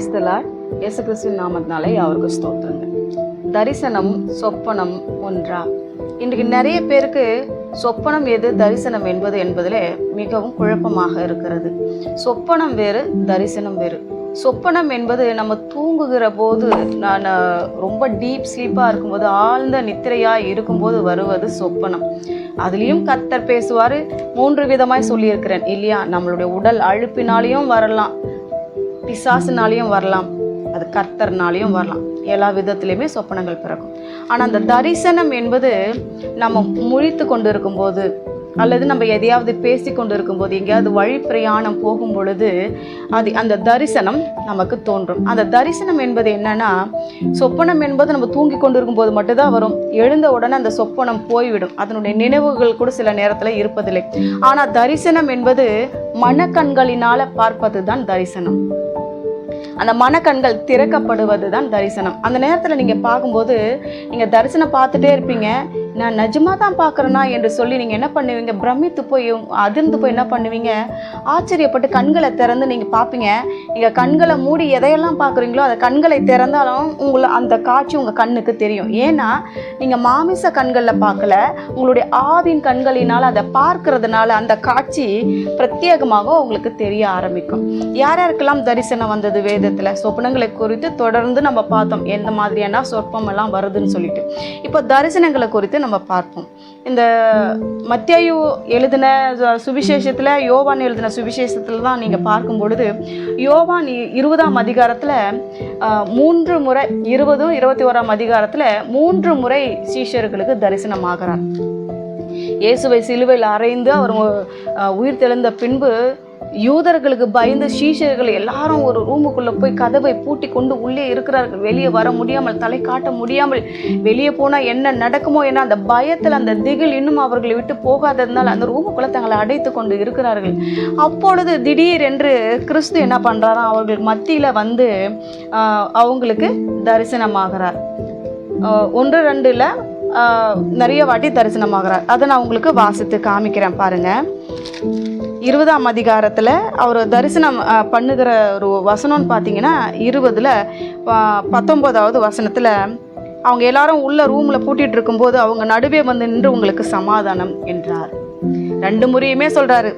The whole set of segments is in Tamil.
கிரைஸ்தலார் இயேசு கிறிஸ்துவின் நாமத்தினாலே அவருக்கு ஸ்தோத்திரங்க தரிசனம் சொப்பனம் ஒன்றா? இன்றைக்கு நிறைய பேருக்கு சொப்பனம் எது தரிசனம் என்பது என்பதில் மிகவும் குழப்பமாக இருக்கிறது. சொப்பனம் வேறு தரிசனம் வேறு. சொப்பனம் என்பது நம்ம தூங்குகிற போது நான் ரொம்ப டீப் ஸ்லீப்பாக இருக்கும்போது ஆழ்ந்த நித்திரையாக இருக்கும்போது வருவது சொப்பனம். அதுலேயும் கத்தர் பேசுவார் மூன்று விதமாய் சொல்லியிருக்கிறேன். இல்லையா? நம்மளுடைய உடல் அழுப்பினாலையும் வரலாம். பிசாசுனாலையும் வரலாம். அது கர்த்தர்னாலையும் வரலாம். எல்லா விதத்துலேயுமே சொப்பனங்கள் பிறக்கும். ஆனால் அந்த தரிசனம் என்பது நம்ம முழித்து கொண்டு இருக்கும்போது அல்லது நம்ம எதையாவது பேசி கொண்டு இருக்கும்போது எங்கேயாவது வழி பிரயாணம் போகும் பொழுது அது அந்த தரிசனம் நமக்கு தோன்றும். அந்த தரிசனம் என்பது என்னன்னா சொப்பனம் என்பது நம்ம தூங்கி கொண்டு இருக்கும்போது மட்டும்தான் வரும். எழுந்த உடனே அந்த சொப்பனம் போய்விடும். அதனுடைய நினைவுகள் கூட சில நேரத்தில் இருப்பதில்லை. ஆனால் தரிசனம் என்பது மனக்கண்களினால் பார்ப்பது தான் தரிசனம். அந்த மனக்கண்கள் திறக்கப்படுவது தான் தரிசனம். அந்த நேரத்தில் நீங்கள் பார்க்கும்போது நீங்கள் தரிசனம் பார்த்துட்டே இருப்பீங்க. நான் நிஜமாக தான் பார்க்குறேனா என்று சொல்லி நீங்கள் என்ன பண்ணுவீங்க? பிரமித்து போய் அதிர்ந்து போய் என்ன பண்ணுவீங்க? ஆச்சரியப்பட்டு கண்களை திறந்து நீங்கள் பார்ப்பீங்க. நீங்கள் கண்களை மூடி எதையெல்லாம் பார்க்குறீங்களோ அந்த கண்களை திறந்தாலும் உங்களை அந்த காட்சி உங்கள் கண்ணுக்கு தெரியும். ஏன்னா நீங்கள் மாமிச கண்களில் பார்க்கல. உங்களுடைய ஆவின் கண்களினால் அதை பார்க்கறதுனால அந்த காட்சி பிரத்யேகமாக உங்களுக்கு தெரிய ஆரம்பிக்கும். யார் யாருக்கெல்லாம் தரிசனம் வந்தது வேதத்தில்? சொப்பனங்களை குறித்து தொடர்ந்து நம்ம பார்த்தோம். எந்த மாதிரியான சொற்பமெல்லாம் வருதுன்னு சொல்லிட்டு. இப்போ தரிசனங்களை குறித்து நம்ம நம்ம பார்ப்போம். இந்த மத்தியாயு எழுதின சுவிசேஷத்தில் யோவான் எழுதின சுவிசேஷத்தில் தான் நீங்கள் பார்க்கும் பொழுது யோவான் இருபதாம் அதிகாரத்தில் மூன்று முறை இருபதும் இருபத்தி ஓராம் அதிகாரத்தில் மூன்று முறை சீஷர்களுக்கு தரிசனமாகிறார் இயேசுவை சிலுவையில் அறைந்து அவர் உயிர் தெழுந்த பின்பு யூதர்களுக்கு பயந்து சீஷர்கள் எல்லாரும் ஒரு ரூமுக்குள்ள போய் கதவை பூட்டி கொண்டு உள்ளே இருக்கிறார்கள். வெளியே வர முடியாமல் தலை காட்ட முடியாமல் வெளியே போனால் என்ன நடக்குமோ என அந்த பயத்தில் அந்த திகில் இன்னும் அவர்களை விட்டு போகாததுனால அந்த ரூமுக்குள்ள தங்களை அடைத்து கொண்டு இருக்கிறார்கள். அப்பொழுது திடீர் என்று கிறிஸ்து என்ன பண்றாராம்? அவர்கள் மத்தியில் வந்து அவங்களுக்கு தரிசனமாகிறார். ஒன்று ரெண்டுல நிறைய வாட்டி தரிசனமாகிறார். அதை நான் உங்களுக்கு வாசித்து காமிக்கிறேன் பாருங்கள் இருபதாம் அதிகாரத்தில் அவர் தரிசனம் பண்ணுகிற ஒரு வசனம்னு பார்த்தீங்கன்னா இருபதில் பத்தொம்போதாவது வசனத்தில் அவங்க எல்லாரும் உள்ள ரூமில் பூட்டிகிட்டு இருக்கும்போது அவங்க நடுவே வந்து நின்று உங்களுக்கு சமாதானம் என்றார். ரெண்டு முறையுமே சொல்கிறாரு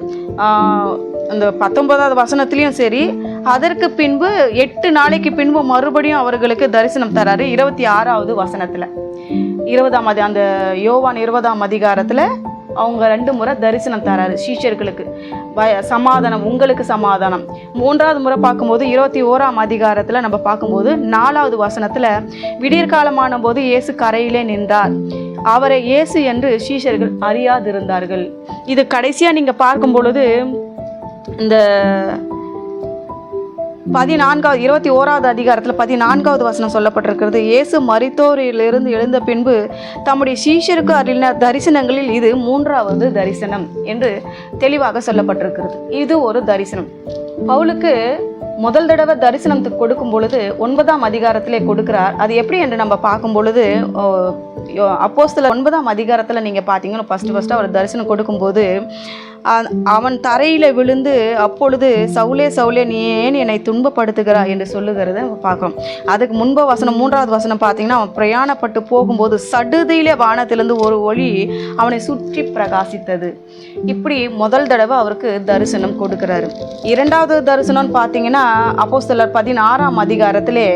அந்த பத்தொன்பதாவது வசனத்துலேயும் சரி அதற்கு பின்பு எட்டு நாளைக்கு பின்பு மறுபடியும் அவர்களுக்கு தரிசனம் தராரு இருபத்தி ஆறாவது வசனத்தில். இருபதாம் அதி அந்த யோவான் இருபதாம் அதிகாரத்தில் அவங்க ரெண்டு முறை தரிசனம் தராரு சீஷர்களுக்கு. சமாதானம் உங்களுக்கு சமாதானம். மூன்றாவது முறை பார்க்கும்போது இருபத்தி ஓராம் அதிகாரத்தில் நம்ம பார்க்கும்போது நாலாவது வசனத்தில் விடியற்காலமான போது இயேசு கரையிலே நின்றார். அவரை இயேசு என்று சீஷர்கள் அறியாதிருந்தார்கள். இது கடைசியாக நீங்கள் பார்க்கும் பொழுது இந்த பதினான்காவது இருபத்தி ஓராவது அதிகாரத்தில் பதினான்காவது வசனம் சொல்லப்பட்டிருக்கிறது. இயேசு மரித்தோரிலிருந்து எழுந்த பின்பு தம்முடைய சீஷருக்கு அருளின தரிசனங்களில் இது மூன்றாவது தரிசனம் என்று தெளிவாக சொல்லப்பட்டிருக்கிறது. இது ஒரு தரிசனம். பவுலுக்கு முதல் தடவை தரிசனத்துக்கு கொடுக்கும் பொழுது ஒன்பதாம் அதிகாரத்திலே கொடுக்கிறார். அது எப்படி என்று நம்ம பார்க்கும் பொழுது அப்போஸ்தல ஒன்பதாம் அதிகாரத்தில் நீங்கள் பார்த்தீங்கன்னா ஃபஸ்ட்டு ஃபஸ்ட்டு அவர் தரிசனம் கொடுக்கும்போது அவன் தரையில் விழுந்து அப்பொழுது சவுலே சவுலே நீ ஏன் என்னை துன்பப்படுத்துகிறாய்? என்று சொல்லுகிறத நம்ம பார்க்குறோம். அதுக்கு முன்ப வசனம் மூன்றாவது வசனம் பார்த்தீங்கன்னா அவன் பிரயாணப்பட்டு போகும்போது சடுதியிலே வானத்திலிருந்து ஒரு ஒளி அவனை சுற்றி பிரகாசித்தது. இப்படி முதல் தடவை அவருக்கு தரிசனம் கொடுக்குறாரு. இரண்டாவது தரிசனம்னு பார்த்தீங்கன்னா அப்போஸ்தலர் பதினாறாம் அதிகாரத்திலே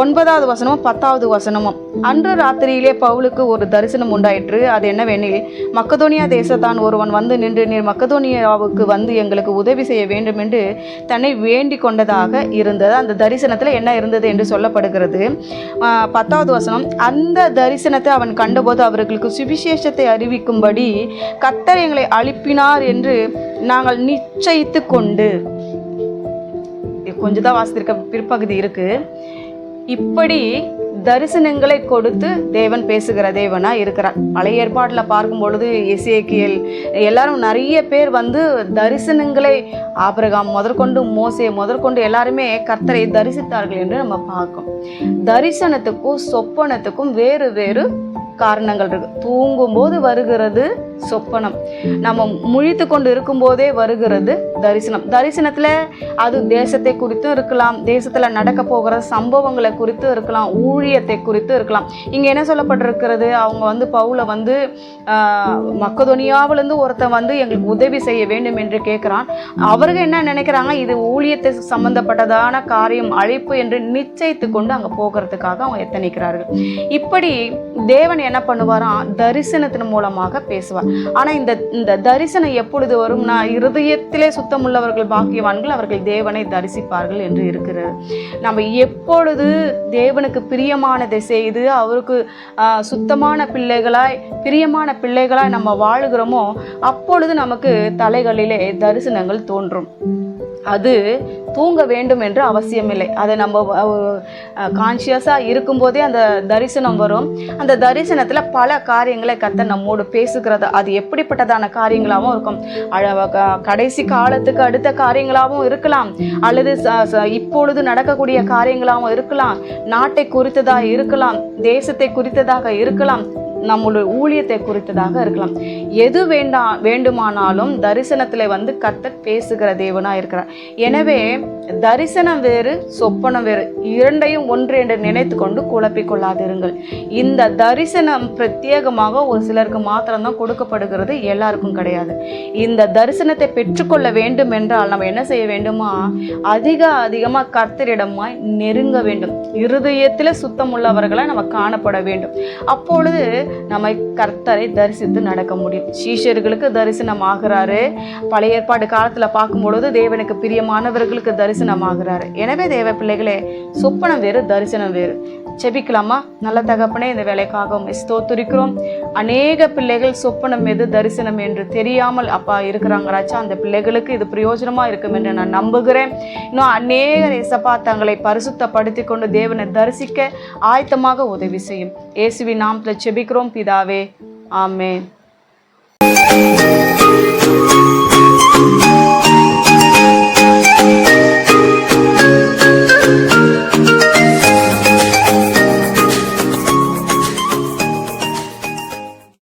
ஒன்பதாவது வசனமும் பத்தாவது வசனமும். அன்று ராத்திரியிலே பவுலுக்கு ஒரு தரிசனம் உண்டாயிற்று. அது என்னவெனில் மக்கதோனியா தேசத்தான் ஒருவன் வந்து நின்று நீர் மக்கதோனியாவுக்கு வந்து எங்களுக்கு உதவி செய்ய வேண்டும் என்று தன்னை வேண்டிக் கொண்டதாக இருந்தது. அந்த தரிசனத்தில் என்ன இருந்தது என்று சொல்லப்படுகிறது. பத்தாவது வசனம் அந்த தரிசனத்தை அவன் கண்டபோது அவர்களுக்கு சுவிசேஷத்தை அறிவிக்கும்படி கத்தர் எங்களை அழிப்பினார் என்று நாங்கள் நிச்சயித்து கொண்டு கொஞ்சம் தான் வாசித்திருக்க பிற்பகுதி இருக்கு. இப்படி தரிசனங்களை கொடுத்து தேவன் பேசுகிற தேவனா இருக்கிறார். பழைய ஏற்பாட்டில் பார்க்கும் பொழுது எசேக்கியல் எல்லாரும் நிறைய பேர் வந்து தரிசனங்களை ஆபிரகாம் முதற்கொண்டு மோசே முதற்கொண்டு எல்லாருமே கர்த்தரை தரிசித்தார்கள் என்று நம்ம பார்க்கோம். தரிசனத்துக்கும் சொப்பனத்துக்கும் வேறு வேறு காரணங்கள் இருக்கு. தூங்கும்போது வருகிறது சொப்பனம். நம்ம முழித்து கொண்டு இருக்கும்போதே வருகிறது தரிசனம். தரிசனத்தில் அது தேசத்தை குறித்தும் இருக்கலாம் தேசத்தில் நடக்க போகிற சம்பவங்களை குறித்தும் இருக்கலாம் ஊழியத்தை குறித்தும் இருக்கலாம். இங்கே என்ன சொல்லப்பட்டிருக்கிறது? அவங்க வந்து பவுலை வந்து ஆஹ், மக்கதொனியாவிலேருந்து ஒருத்தன் வந்து எங்களுக்கு உதவி செய்ய வேண்டும் என்று கேட்குறான் அவர்கள் என்ன நினைக்கிறாங்க? இது ஊழியத்தை சம்பந்தப்பட்டதான காரியம் அழைப்பு என்று நிச்சயித்து கொண்டு அங்கே போகிறதுக்காக அவங்க எத்தனைக்கிறார்கள். இப்படி தேவன் என்ன பண்ணுவாராம் தரிசனத்தின் மூலமாக பேசுவார். ஆனால் இந்த இந்த தரிசனம் எப்பொழுது வரும்னா இருதயத்திலே சுத்தமுள்ளவர்கள் பாக்கியவான்கள் அவர்கள் தேவனை தரிசிப்பார்கள் என்று இருக்கிறது. நம்ம எப்பொழுது தேவனுக்கு பிரியமானதை செய்து அவருக்கு சுத்தமான பிள்ளைகளாய் பிரியமான பிள்ளைகளாய் நம்ம வாழுகிறோமோ அப்பொழுது நமக்கு தலைகளிலே தரிசனங்கள் தோன்றும். அது தூங்க வேண்டும் என்று அவசியமில்லை. அதை நம்ம கான்ஷியஸாக இருக்கும்போதே அந்த தரிசனம் வரும். அந்த தரிசனத்தில் பல காரியங்களை கத்த நம்மோடு பேசுகிறது. அது எப்படிப்பட்டதான காரியங்களாகவும் இருக்கும். கடைசி காலத்துக்கு அடுத்த காரியங்களாகவும் இருக்கலாம். அல்லது இப்பொழுது நடக்கக்கூடிய காரியங்களாகவும் இருக்கலாம். நாட்டை குறித்ததாக இருக்கலாம். தேசத்தை குறித்ததாக இருக்கலாம். நம்மளுடைய ஊழியத்தை குறித்ததாக இருக்கலாம். எது வேண்டா வேண்டுமானாலும் தரிசனத்தில் வந்து கர்த்தர் பேசுகிற தேவனாக இருக்கிறார். எனவே தரிசனம் வேறு சொப்பனம் வேறு இரண்டையும் ஒன்று என்று நினைத்து கொண்டு குழப்பிக்கொள்ளாதிருங்கள். இந்த தரிசனம் பிரத்யேகமாக ஒரு சிலருக்கு மாத்திரம்தான் கொடுக்கப்படுகிறது எல்லாருக்கும் கிடையாது. இந்த தரிசனத்தை பெற்றுக்கொள்ள வேண்டும் என்றால் நம்ம என்ன செய்ய வேண்டுமா? அதிக அதிகமாக கர்த்தரிடமாய் நெருங்க வேண்டும். இருதயத்தில் சுத்தம் உள்ளவர்களை நம்ம காணப்பட வேண்டும். அப்பொழுது நம்ம கர்த்தரை தரிசித்து நடக்க முடியும். சீஷர்களுக்கு தரிசனம் ஆகிறாரு பழைய ஏற்பாடு காலத்தில் பார்க்கும்பொழுது தேவனுக்கு பிரியமானவர்களுக்கு தரிசனம் ஆகிறாரு எனவே தேவ பிள்ளைகளே சொப்பனம் வேறு தரிசனம் வேறு. செபிக்கலாமா நல்ல தகப்பனே இந்த வேலைக்காக ஸ்தோத்துரிக்கிறோம். அநேக பிள்ளைகள் சொப்பனம் எது தரிசனம் என்று தெரியாமல் அப்பா இருக்கிறாங்களாச்சா அந்த பிள்ளைகளுக்கு இது பிரயோஜனமாக இருக்கும் என்று நான் நம்புகிறேன். இன்னும் அநேக இசப்பா தங்களை பரிசுத்தப்படுத்தி கொண்டு தேவனை தரிசிக்க ஆயத்தமாக உதவி செய்யும். இயேசுவின் நாமத்தில் செபிக்கிறோம் பிதாவே. ஆமென்.